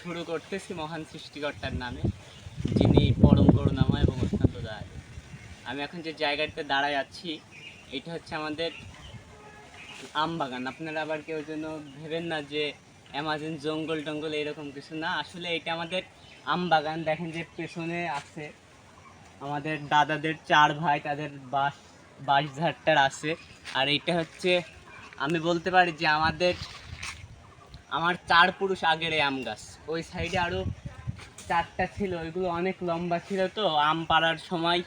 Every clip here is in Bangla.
শুরু করতেছি মহান সৃষ্টিকর্তার নামে, যিনি পরম করুণাময় এবং অত্যন্ত দয়ালু। আমি এখন যে জায়গাটাতে দাঁড়ায় আছি, এটা হচ্ছে আমাদের আম বাগান আপনারা আবার কেউ যেন ভেবেন না যে অ্যামাজন জঙ্গল টঙ্গল এরকম কিছু না, আসলে এটা আমাদের আম বাগান দেখেন যে পেছনে আছে আমাদের দাদাদের চার ভাই, তাদের বাস বাঁশ ঝাড়টার আছে। আর এটা হচ্ছে, আমি বলতে পারি যে আমাদের আমার চার পুরুষ আগের আম গাছ। ওই সাইডে আরও চারটা ছিল, ওইগুলো অনেক লম্বা ছিল তো, আম পাড়ার সময়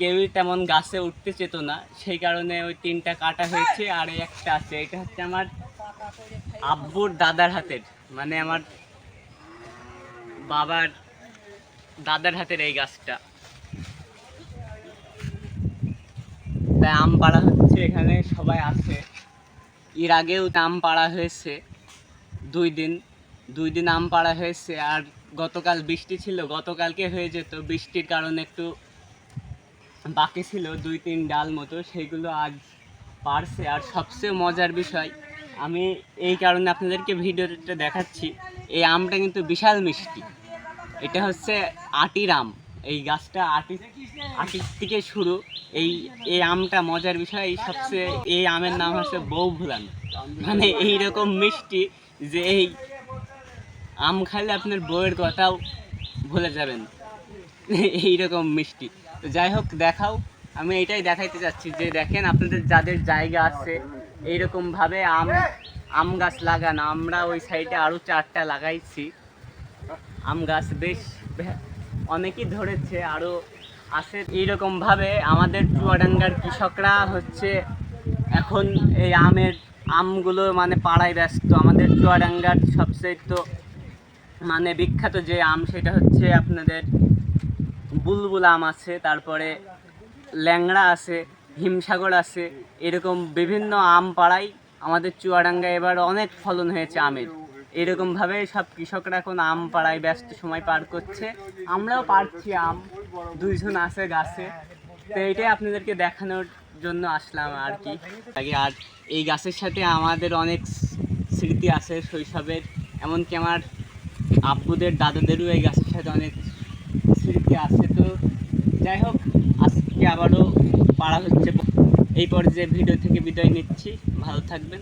কেউই তেমন গাছে উঠতে চেত না। সেই কারণে ওই তিনটা কাটা হয়েছে আর একটা আছে। এটা হচ্ছে আমার আব্বুর দাদার হাতের মানে আমার বাবার দাদার হাতের এই গাছটা। তাই আম পাড়া হচ্ছে, এখানে সবাই আছে। এর আগেও আম পাড়া হয়েছে, দুই দিন দুই দিন আম পাড়া হয়েছে, আর গতকাল বৃষ্টি ছিল, গতকালকে হয়ে যেত। বৃষ্টির কারণে একটু বাকি ছিল, দুই তিন ডাল মতো সেইগুলো আজ পারছে আর সবচেয়ে মজার বিষয়, আমি এই কারণে আপনাদেরকে ভিডিওটা দেখাচ্ছি, এই আমটা কিন্তু বিশাল মিষ্টি। এটা হচ্ছে আটির আম। এই গাছটা আটি আটির থেকে শুরু। এই এই আমটা মজার বিষয়, এই সবচেয়ে, এই আমের নাম হচ্ছে বউ ভুলান মানে এইরকম মিষ্টি যে এই আম খাইলে আপনার বউয়ের কথাও ভুলে যাবেন। এইরকম মিষ্টি। তো যাই হোক, দেখাও। আমি এটাই দেখাইতে চাচ্ছি যে দেখেন, আপনাদের যাদের জায়গা আছে এইরকম ভাবে আম আম গাছ লাগানো। আমরা ওই সাইডে আরও চারটা লাগাইছি। আম গাছ বেশ অনেকই ধরেছে আরও আছে। এইরকমভাবে আমাদের চুয়াডাঙ্গার কৃষকরা হচ্ছে এখন এই আমের আমগুলো মানে পাড়ায় ব্যস্ত। আমাদের চুয়াডাঙ্গার সবচেয়ে তো মানে বিখ্যাত যে আম, সেটা হচ্ছে আপনাদের বুলবুল আম আছে, তারপরে ল্যাংড়া আছে, হিমসাগর আছে, এরকম বিভিন্ন আম পাড়ায় আমাদের চুয়াডাঙ্গায় এবার অনেক ফলন হয়েছে আমের। এরকমভাবে সব কৃষকরা এখন আম পাড়ায় ব্যস্ত সময় পার করছে। আমরাও পারছি আম, দুইজন আছে গাছে। তো এটাই আপনাদেরকে দেখানোর জন্য আসলাম আর কি। আগে আর এই গাছের সাথে আমাদের অনেক স্মৃতি আছে শৈশবের। এমনকি আমার আব্বুদের, দাদাদেরও এই গাছের সাথে অনেক স্মৃতি আছে। তো যাই হোক, আজকে আবারও পাড়া হচ্ছে। এই পর্যায়ে ভিডিও থেকে বিদায় নিচ্ছি। ভালো থাকবেন